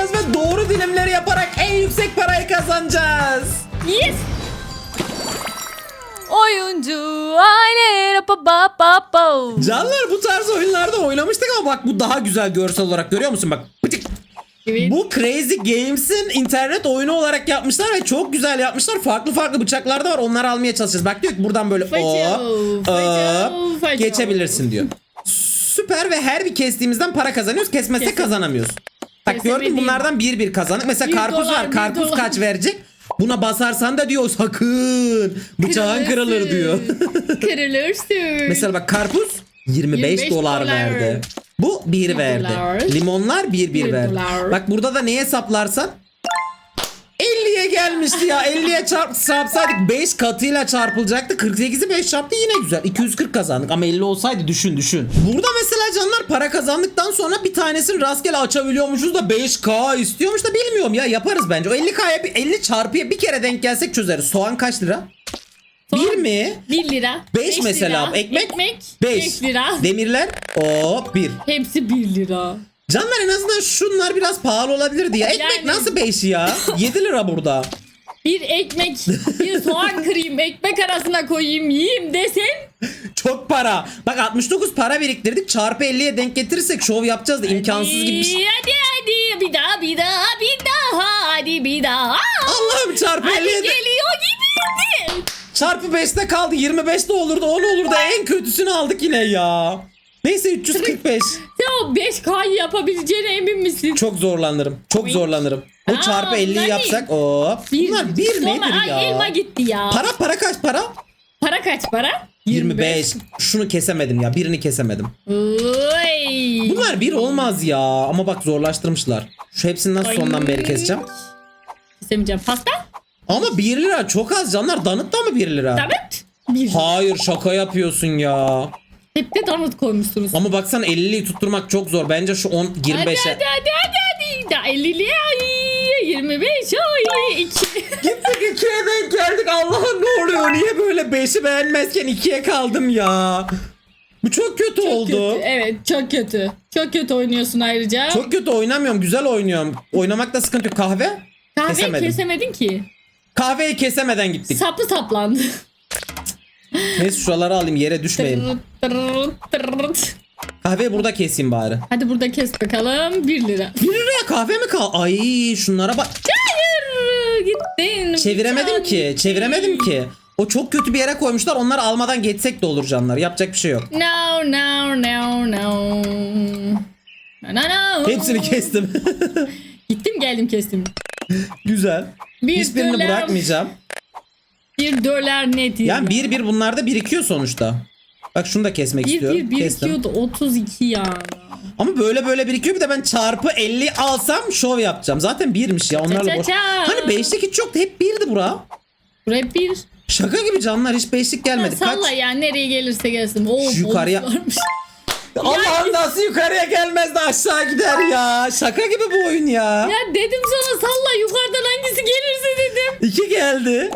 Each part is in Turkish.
yapacağız ve doğru dilimleri yaparak en yüksek parayı kazanacağız. Yes. Oyuncu aile pa pa pa pa. Canlar bu tarz oyunlarda oynamıştık ama bak bu daha güzel görsel olarak görüyor musun? Bak pıtık. Evet. Bu Crazy Games'in internet oyunu olarak yapmışlar ve çok güzel yapmışlar. Farklı farklı bıçaklar da var. Onları almaya çalışacağız. Bak diyor ki buradan böyle faco, faco. geçebilirsin diyor. Süper ve her bir kestiğimizden para kazanıyoruz. Kesmezsek Kesin. kazanamıyoruz. Bak gördün bunlardan bir bir kazandık. Mesela Bir karpuz dolar, var. bir Karpuz dolar. kaç verecek? Buna basarsan da diyor sakın. Bıçağın kırılır diyor. Kırılırsın. Mesela bak karpuz 25, 25 dolar, dolar. verdi. Bu 1 Bir verdi. dolar. Limonlar 1 1 Bir verdi. dolar. Bak burada da neye hesaplarsan 50'ye gelmişti ya. 50'ye çarp, çarpsaydık 5 katıyla çarpılacaktı. 48'i 5 çarptı yine güzel. 240 kazandık ama 50 olsaydı düşün düşün. Burada mesela canlar para kazandıktan sonra bir tanesini rastgele açabiliyormuşuz da 5K istiyormuş da bilmiyorum ya yaparız bence. O 50K'ya bir 50 çarpıya bir kere denk gelsek çözeriz. Soğan kaç lira? Soğan 1 mi? 1 lira. 5 Beş mesela. lira. Ekmek? Ekmek 5. 5 lira. Demirler hop 1. Hepsi 1 lira. Canlar en azından şunlar biraz pahalı olabilirdi ya. Ekmek Yani- nasıl 5 ya? 7 lira burada. Bir ekmek, bir soğan kırayım, ekmek arasına koyayım, yiyeyim desen. Çok para. Bak 69 para biriktirdik. Çarpı 50'ye denk getirirsek şov yapacağız da imkansız gibi bir şey. Hadi hadi bir daha bir daha bir daha hadi bir daha. Allah'ım çarpı Hadi 50'ye de- geliyor gibiydi. Çarpı 5'te kaldı. 25 de olurdu 10 olurdu. En kötüsünü aldık yine ya. Neyse 345. O 5K'yı yapabileceğine emin misin? Çok zorlanırım. Çok zorlanırım. Bu Aa, çarpı 50'yi nani? yapsak hop. Bunlar bir Sonra- nedir Ay, ya? elma gitti ya. Para para kaç para? Para kaç para? 25. Şunu kesemedim ya. Birini kesemedim. Oy. Bunlar bir olmaz ya. Ama bak zorlaştırmışlar. Şu hepsini nasıl sondan beri keseceğim? Kesemeyeceğim. Pasta? Ama 1 lira çok az canlar. Danıt da mı 1 lira? Evet. Bir. Hayır şaka yapıyorsun ya. Hep de donut koymuşsunuz. Ama baksan 50'liyi tutturmak çok zor. Bence şu 10 Hadi 25'e. hadi hadi hadi hadi. Da 50'li ay 25 ay 2. Gittik 2'ye denk geldik. Allah'ım ne oluyor? Niye böyle 5'i beğenmezken 2'ye kaldım ya? Bu çok kötü oldu. Kötü. Evet çok kötü. Çok kötü oynuyorsun ayrıca. Çok kötü oynamıyorum. Güzel oynuyorum. Oynamakta sıkıntı yok. Kahve? Kahveyi kesemedim. kesemedin ki. Kahveyi kesemeden gittik. Sapı saplandı. Neyse şuraları alayım yere düşmeyin. Kahveyi burada keseyim bari. Hadi burada kes bakalım 1 lira. 1 liraya kahve mi kal? Ay şunlara bak. Hayır gittin. Çeviremedim ki. Çeviremedim ki. O çok kötü bir yere koymuşlar. Onları almadan geçsek de olur canlar. Yapacak bir şey yok. No no no no. No no no. Hepsini kestim. Gittim geldim kestim. Güzel. Bir Hiçbirini bırakmayacağım. Bir dolar net. Yani bir bir bunlarda birikiyor sonuçta. Bak şunu da kesmek bir istiyorum. bir Kestim. birikiyordu 32 yani. Ama böyle böyle birikiyor. Bir de ben çarpı 50 alsam şov yapacağım. Zaten birmiş ya. Onlarla Ça boş. ça ça. Hani beşlik hiç yoktu. Hep birdi bura. Buraya bir. Şaka gibi canlar. Hiç beşlik gelmedi. Salla Kaç? yani nereye gelirse gelsin. Oo, Şu yukarıya-. Allah'ım nasıl yukarıya gelmez de aşağı gider ya. Şaka gibi bu oyun ya. Ya dedim sana salla yukarıdan hangisi gelirse dedim. İki geldi.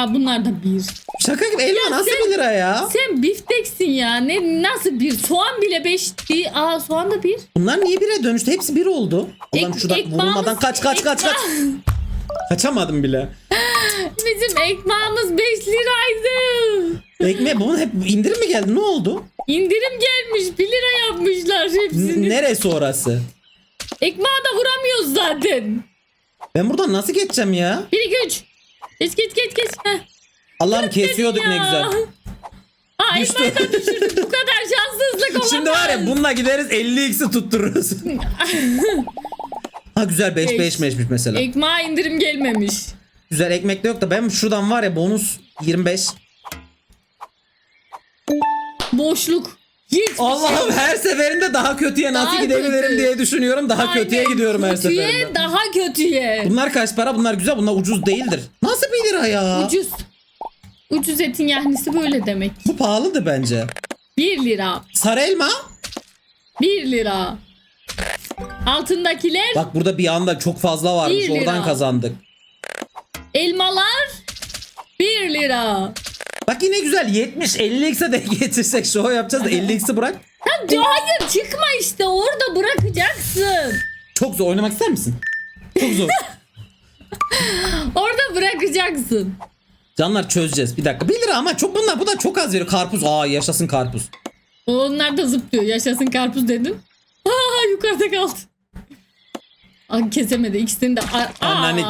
Ha bunlar da bir. Şaka gibi elma nasıl sen- bir lira ya? Sen bifteksin ya. Ne nasıl bir? Soğan bile beş. Bir, aa soğan da bir. Bunlar niye bire dönüştü? Hepsi bir oldu. Şuradan ekmağımız- vurulmadan kaç kaç kaç kaç. Kaçamadım bile. Bizim ekmeğimiz 5 liraydı. Ekmeğe bunun hep indirim mi geldi? Ne oldu? İndirim gelmiş 1 lira yapmışlar N- hepsini. neresi orası? Ekmeği de vuramıyoruz zaten. Ben buradan nasıl geçeceğim ya? 1 2 3. Geç geç geç geç. Heh. Allah'ım kesiyorduk ne güzel. Düştü. ekmeği de düşürdük. Bu kadar şanssızlık olamaz. Şimdi var ya bununla gideriz 50x'i tuttururuz. ha güzel 5 Beş. 5 meşmiş mesela. Ekmeğe indirim gelmemiş. Güzel ekmek de yok da ben şuradan var ya bonus 25. Boşluk. Hiç Allah'ım her seferinde daha kötüye nasıl Daha gidebilirim kötü. diye düşünüyorum. Daha kötüye gidiyorum her kötüye, seferinde. daha kötüye. Bunlar kaç para? Bunlar güzel. Bunlar ucuz değildir. Nasıl bir lira ya? Ucuz. Ucuz etin yahnisi böyle demek. Bu pahalıdı bence. 1 lira. Sarı elma. 1 lira. Altındakiler Bak burada bir anda çok fazla varmış. Bir lira. Oradan kazandık. elmalar 1 lira. Bak yine güzel 70 50x'e de getirsek show yapacağız da 50x'i bırak. Ha, hayır çıkma işte orada bırakacaksın. Çok zor. Oynamak ister misin? Çok zor. Orada bırakacaksın. Canlar çözeceğiz. Bir dakika. 1 lira ama çok bunlar bu da çok az veriyor. Karpuz. Aa yaşasın karpuz. Onlar da zıplıyor. Yaşasın karpuz dedim. Aa yukarıda kaldı. Aa, kesemedi ikisini de. Aa, Anneanne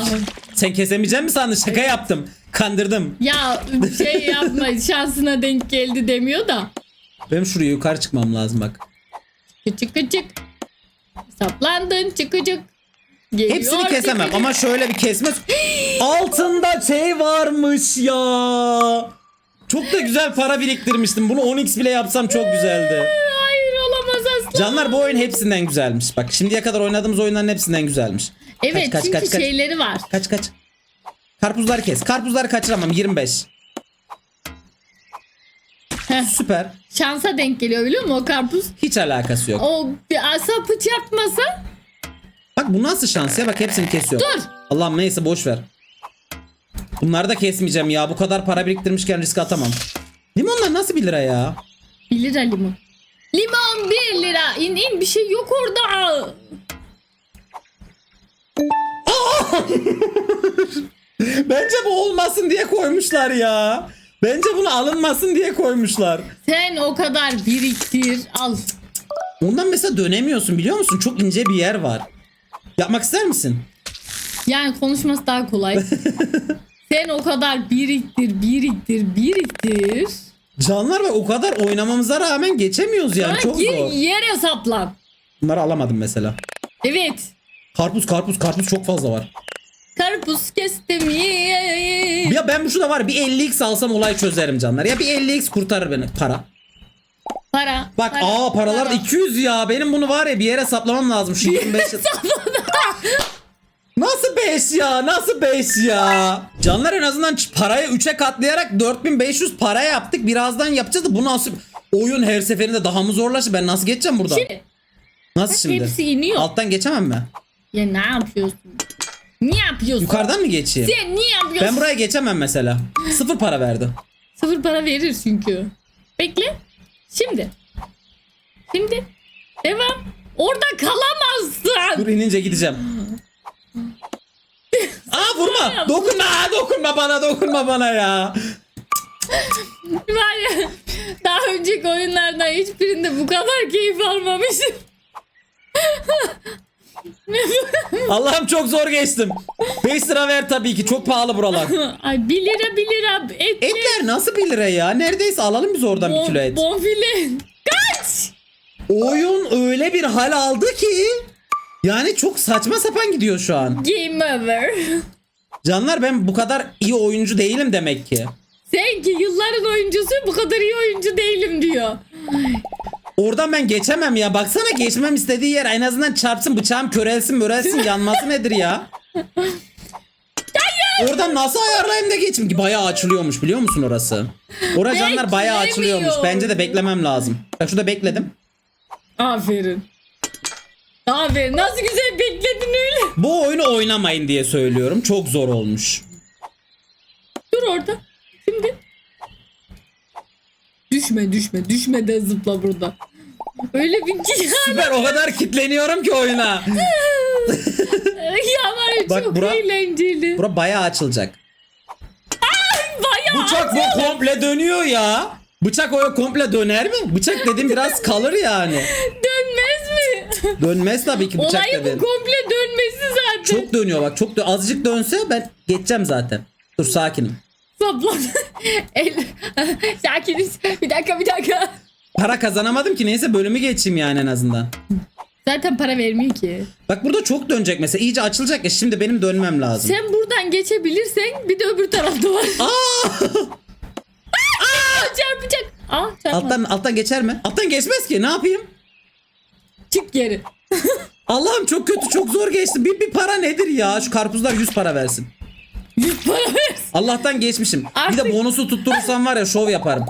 sen kesemeyecek misin sandın? Şaka yaptım. Kandırdım. Ya şey yapma şansına denk geldi demiyor da. Benim şuraya yukarı çıkmam lazım bak. Küçük küçük. Saplandın çıkıcık. Geliyor, Hepsini kesemem çıkıcık. ama şöyle bir kesme. Altında şey varmış ya. Çok da güzel para biriktirmiştim. Bunu 10x bile yapsam çok güzeldi. Hayır olamaz asla. Canlar bu oyun hepsinden güzelmiş. Bak şimdiye kadar oynadığımız oyunların hepsinden güzelmiş. Evet kaç, çünkü kaç, kaç. şeyleri var. Kaç kaç. Karpuzları kes. Karpuzları kaçıramam 25. Heh. Süper. Şansa denk geliyor biliyor musun o karpuz? Hiç alakası yok. O bir sapı çarpmasa Bak bu nasıl şans ya? Bak hepsini kesiyor. dur. Allah'ım neyse boş ver. Bunları da kesmeyeceğim ya. Bu kadar para biriktirmişken risk atamam. Limonlar nasıl 1 lira ya? 1 lira limon. Limon 1 lira. İn in bir şey yok orada. Bence bu olmasın diye koymuşlar ya. Bence bunu alınmasın diye koymuşlar. Sen o kadar biriktir al. Ondan mesela dönemiyorsun biliyor musun? Çok ince bir yer var. Yapmak ister misin? Yani konuşması daha kolay. Sen o kadar biriktir, biriktir, biriktir. Canlar ve o kadar oynamamıza rağmen geçemiyoruz yani. Sonra Çok gir zor. yere saplan. Bunları alamadım mesela. Evet. Karpuz karpuz karpuz çok fazla var. Karpuz kestim. ye- Ya ben bu şurada var bir 50x alsam olay çözerim canlar. Ya bir 50x kurtarır beni para. Para. Bak para, aa paralar para. 200 ya. Benim bunu var ya bir yere saplamam lazım. Şu 25. Nasıl 5 ya? Nasıl 5 ya? Canlar en azından parayı 3'e katlayarak 4500 para yaptık. Birazdan yapacağız da bu nasıl oyun her seferinde daha mı zorlaşır? Ben nasıl geçeceğim buradan? Şimdi, Nasıl bak şimdi? hepsi iniyor. Alttan geçemem mi? Ya ne yapıyorsun? Niye yapıyorsun? Yukarıdan mı geçeyim? Sen niye yapıyorsun? Ben buraya geçemem mesela. Sıfır para verdi. Sıfır para verir çünkü. Bekle. Şimdi. Şimdi. Devam. Orada kalamazsın. Dur inince gideceğim. Aa vurma. Dokunma. Dokunma bana. Dokunma bana ya. Var ya daha önceki oyunlardan hiçbirinde bu kadar keyif almamışım. Allah'ım çok zor geçtim. 5 lira ver tabii ki. Çok pahalı buralar. Ay 1 lira 1 lira etli. Etler nasıl 1 lira ya? Neredeyse alalım biz oradan bir bon- kilo et. Bonfile. Kaç. Oyun öyle bir hal aldı ki. Yani çok saçma sapan gidiyor şu an. Game over. Canlar ben bu kadar iyi oyuncu değilim demek ki. Sen ki yılların oyuncusu bu kadar iyi oyuncu değilim diyor. Oradan ben geçemem ya. Baksana geçmem istediği yer en azından çarpsın bıçağım körelsin mörelsin yanması nedir ya? Oradan nasıl ayarlayayım da geçeyim ki bayağı açılıyormuş biliyor musun orası? Orada canlar bayağı açılıyormuş. Beklemiyorum. Bence de beklemem lazım. Bak şurada bekledim. Aferin. Aferin. Nasıl güzel bekledin öyle. Bu oyunu oynamayın diye söylüyorum. Çok zor olmuş. Dur orada. Şimdi. Düşme düşme. Düşme de zıpla burada. Öyle bir ki Süper o kadar kitleniyorum ki oyuna. ya var ya Bak çok bura- eğlenceli. Bura bayağı açılacak. Bayağı Bıçak bu komple dönüyor ya. Bıçak o komple döner mi? Bıçak dedim biraz kalır yani. dönmez mi? Dönmez tabii ki bıçak Olayı bu dedim. komple dönmesi zaten. Çok dönüyor bak çok dö- azıcık dönse ben geçeceğim zaten. Dur sakinim. Saplan. El... Sakiniz. Bir dakika bir dakika. Para kazanamadım ki neyse bölümü geçeyim yani en azından. Zaten para vermiyor ki. Bak burada çok dönecek mesela iyice açılacak ya şimdi benim dönmem lazım. Sen buradan geçebilirsen bir de öbür tarafta var. Aa! Aa, çarpacak. Aa çarpmadı. alttan alttan geçer mi? Alttan geçmez ki ne yapayım? Çık geri. Allah'ım çok kötü çok zor geçti. Bir, bir para nedir ya? Şu karpuzlar 100 para versin. 100 para versin. Allah'tan geçmişim. Bir Artık- de bonusu tutturursam var ya şov yaparım.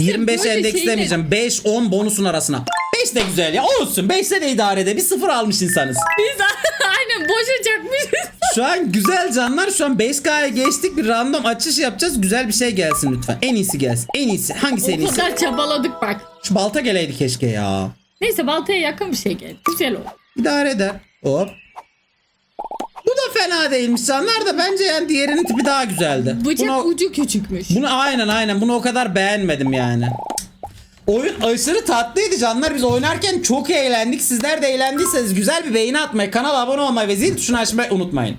25 böyle endeks demeyeceğim. 5 10 bonusun arasına. 5 de güzel ya. Olsun. 5'te de idare ede. Bir sıfır almış insanız. Biz aynen boşa çakmışız. Şu an güzel canlar. Şu an 5K'ya geçtik. Bir random açış yapacağız. Güzel bir şey gelsin lütfen. En iyisi gelsin. En iyisi. Hangisi en o iyisi? kadar çabaladık bak. Şu balta geleydi keşke ya. Neyse baltaya yakın bir şey geldi. Güzel oldu. İdare eder. Hop. Da fena değilmiş canlar da bence yani diğerinin tipi daha güzeldi. Bıçak Bunu- ucu küçükmüş. Bunu aynen aynen bunu o kadar beğenmedim yani. Oyun aşırı tatlıydı canlar. Biz oynarken çok eğlendik. Sizler de eğlendiyseniz güzel bir beğeni atmayı, kanala abone olmayı ve zil tuşunu açmayı unutmayın.